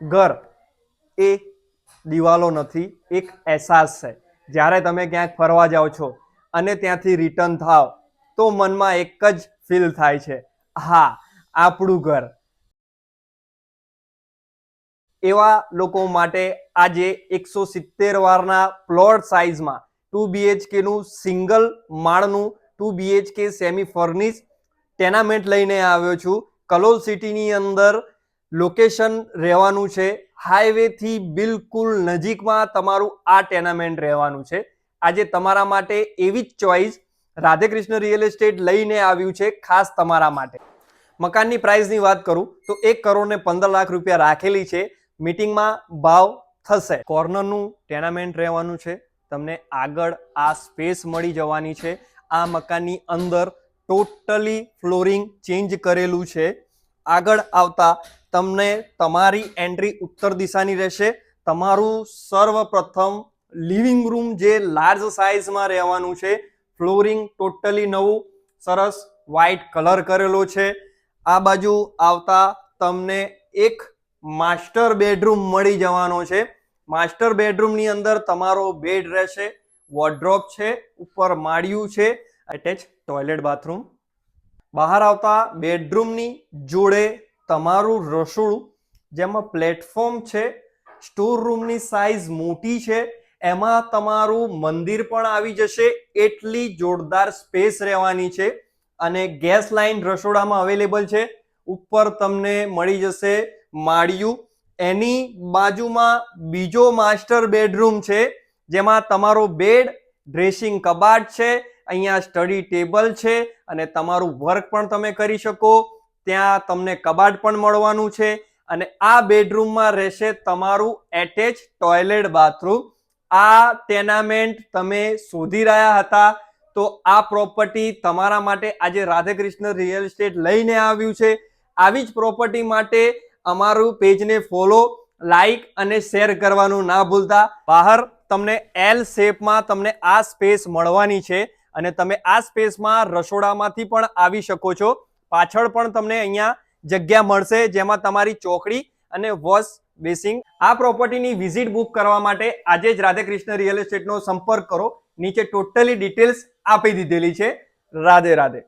ઘર એ દિવાલો નથી, એક અહેસાસ છે. જ્યારે તમે ક્યાંક ફરવા જાઓ છો અને ત્યાંથી રિટર્ન થાવ, તો મનમાં એક જ ફીલ થાય છે. હા, આપણું ઘર. એવા લોકો માટે આજે એકસો સિત્તેર વારના પ્લોટ સાઇઝમાં ટુ બીએચકેનું સિંગલ માળનું two BHK semi furnish tenement લઈને આવ્યો છું. કલોલ સિટીની અંદર લોકેશન રહેવાનું છે. હાઈવેથી બિલકુલ નજીકમાં તમારું આ ટેનામેન્ટ રહેવાનું છે. આજે તમારા માટે એવી જ ચોઈસ રાધેકૃષ્ણ રિયલ એસ્ટેટ લઈને આવ્યું છે, ખાસ તમારા માટે. મકાનની પ્રાઇસની વાત કરું, તો એક કરોડ ને પંદર લાખ રૂપિયા રાખેલી છે. મીટિંગમાં ભાવ થશે. કોર્નરનું ટેનામેન્ટ રહેવાનું છે. તમને આગળ આ સ્પેસ મળી જવાની છે. આ મકાનની અંદર ટોટલી ફ્લોરિંગ ચેન્જ કરેલું છે. આગળ આવતા તમને તમારી એન્ટ્રી ઉત્તર દિશાની રહેશે. તમારું સર્વપ્રથમ લિવિંગ રૂમ જે લાર્જ સાઇઝમાં રહેવાનું છે, ફ્લોરિંગ ટોટલી નવું, સરસ વ્હાઇટ કલર કરેલો છે. આ બાજુ આવતા તમને એક માસ્ટર બેડરૂમ મળી જવાનો છે. માસ્ટર બેડરૂમની અંદર તમારો બેડ રહેશે વોર્ડ્રોપ છે, ઉપર માળિયું છે, અટેચ ટોયલેટ બાથરૂમ. બહાર આવતા બેડરૂમની જોડે તમારું રસોડું, જેમાં પ્લેટફોર્મ છે સ્ટોર રૂમની સાઇઝ મોટી છે, એમાં તમારું મંદિર પણ આવી જશે, એટલી જોરદાર સ્પેસ રહેવાની છે અને ગેસ લાઇન રસોડામાં અવેલેબલ છે. ઉપર તમને મળી જશે માળિયું. એની બાજુમાં બીજો માસ્ટર બેડરૂમ છે, જેમાં તમારો બેડ ડ્રેસિંગ કબાટ છે, અહીંયા સ્ટડી ટેબલ છે અને તમારું વર્ક પણ તમે કરી શકો. ત્યાં તમને કબાટ પણ મળવાનું છે અને આ બેડરૂમમાં રહેશે તમારું એટેચ ટોયલેટ બાથરૂમ. આ ટેનામેન્ટ તમે શોધી રહ્યા હતા તો આ પ્રોપર્ટી તમારા માટે આજે રાધેકૃષ્ણ રિયલ એસ્ટેટ લઈને આવ્યું છે. આવી જ પ્રોપર્ટી માટે અમારું પેજને ફોલો, લાઈક અને શેર કરવાનું ના ભૂલતા. બહાર તમને એલ શેપમાં તમને આ સ્પેસ મળવાની છે અને તમે આ સ્પેસમાં રસોડામાંથી પણ આવી શકો છો. પાછળ પણ તમને અહીંયા જગ્યા મળશે જેમાં તમારી ચોકડી અને વોશ બેસિંગ. આ પ્રોપર્ટીની વિઝિટ બુક કરવા માટે આજે જ રાધેકૃષ્ણ રિયલ એસ્ટેટનો સંપર્ક કરો. નીચે ટોટલી ડિટેલ્સ આપી દીધેલી છે. રાધે રાધે.